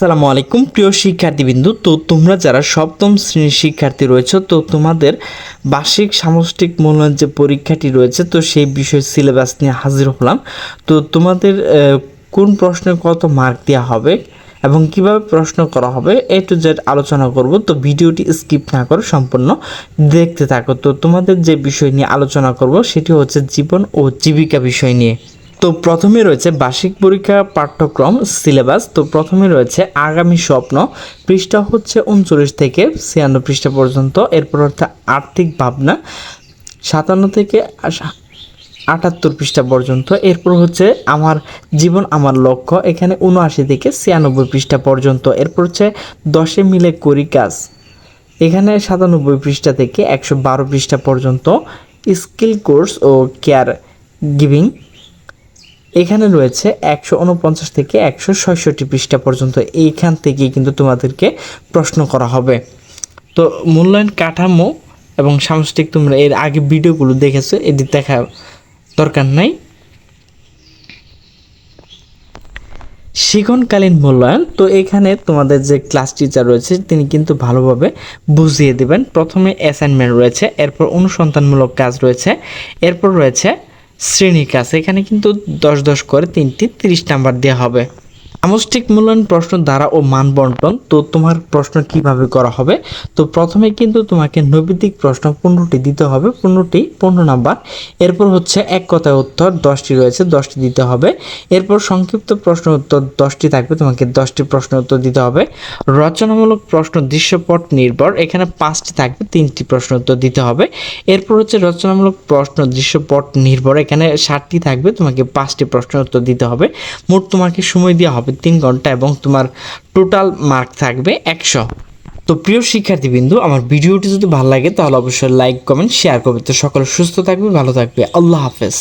আসসালামু আলাইকুম। প্রিয় শিক্ষার্থীবৃন্দু, তো তোমরা যারা সপ্তম শ্রেণির শিক্ষার্থী রয়েছে, তো তোমাদের বার্ষিক সামষ্টিক মূল্যায়ন যে পরীক্ষাটি রয়েছে, তো সেই বিষয় সিলেবাস নিয়ে হাজির হলাম। তো তোমাদের কোন প্রশ্নে কত মার্ক দেওয়া হবে এবং কীভাবে প্রশ্ন করা হবে, এ টু জেড আলোচনা করব। তো ভিডিওটি স্কিপ না করে সম্পূর্ণ দেখতে থাকো। তো তোমাদের যে বিষয় নিয়ে আলোচনা করব, সেটি হচ্ছে জীবন ও জীবিকা বিষয় নিয়ে। তো প্রথমে রয়েছে বার্ষিক পরীক্ষা পাঠ্যক্রম, সিলেবাস। তো প্রথমে রয়েছে আগামী স্বপ্ন, পৃষ্ঠা হচ্ছে উনচল্লিশ থেকে ছিয়ান্ন পৃষ্ঠা পর্যন্ত। এরপর হচ্ছে আর্থিক ভাবনা, সাতান্ন থেকে আটাত্তর পৃষ্ঠা পর্যন্ত। এরপর হচ্ছে আমার জীবন, আমার লক্ষ্য, এখানে উনআশি থেকে ছিয়ানব্বই পৃষ্ঠা পর্যন্ত। এরপর হচ্ছে দশে মিলে করি কাজ, এখানে সাতানব্বই পৃষ্ঠা থেকে একশো বারো পৃষ্ঠা পর্যন্ত। স্কিল কোর্স ও কেয়ার গিভিং এখানে রয়েছে একশো উনপঞ্চাশ থেকে একশো ছয়ষট্টি পৃষ্ঠা পর্যন্ত। এইখান থেকে কিন্তু তোমাদেরকে প্রশ্ন করা হবে। তো মূল্যায়ন কাঠামো এবং সামষ্টিক তোমরা এর আগে ভিডিওগুলো দেখেছ এটি দেখা দরকার নাই। শিখনকালীন মূল্যায়ন, তো এখানে তোমাদের যে ক্লাস টিচার রয়েছে, তিনি কিন্তু ভালোভাবে বুঝিয়ে দেবেন। প্রথমে অ্যাসাইনমেন্ট রয়েছে, এরপর অনুসন্ধানমূলক কাজ রয়েছে, এরপর রয়েছে শ্রেণির কাছে এখানে কিন্তু দশ দশ করে তিনটি তিরিশ নাম্বার দেওয়া হবে। সামষ্টিক মূল্যায়ন প্রশ্ন দ্বারা ও মান বন্টন তো তোমার প্রশ্ন কীভাবে করা হবে? তো প্রথমে কিন্তু তোমাকে নৈবেদিক প্রশ্ন পনেরোটি দিতে হবে, পনেরোটি, পনেরো নাম্বার। এরপর হচ্ছে এক কথায় উত্তর, দশটি রয়েছে, দশটি দিতে হবে। এরপর সংক্ষিপ্ত প্রশ্ন উত্তর, দশটি থাকবে, তোমাকে দশটি প্রশ্ন উত্তর দিতে হবে। রচনামূলক প্রশ্ন, দৃশ্যপট নির্ভর, এখানে পাঁচটি থাকবে, তিনটি প্রশ্ন উত্তর দিতে হবে। এরপর হচ্ছে রচনামূলক প্রশ্ন, দৃশ্যপট নির্ভর, এখানে ষাটটি থাকবে, তোমাকে পাঁচটি প্রশ্ন উত্তর দিতে হবে। মোট তোমাকে সময় দেওয়া হবে তিন ঘণ্টা এবং তোমার টোটাল মার্ক থাকবে একশো। তো প্রিয় শিক্ষার্থীবৃন্দু, আমার ভিডিওটি যদি ভালো লাগে তাহলে অবশ্যই লাইক কমেন্ট শেয়ার করবে। তো সকলে সুস্থ থাকবে, ভালো থাকবে। আল্লাহ হাফেজ।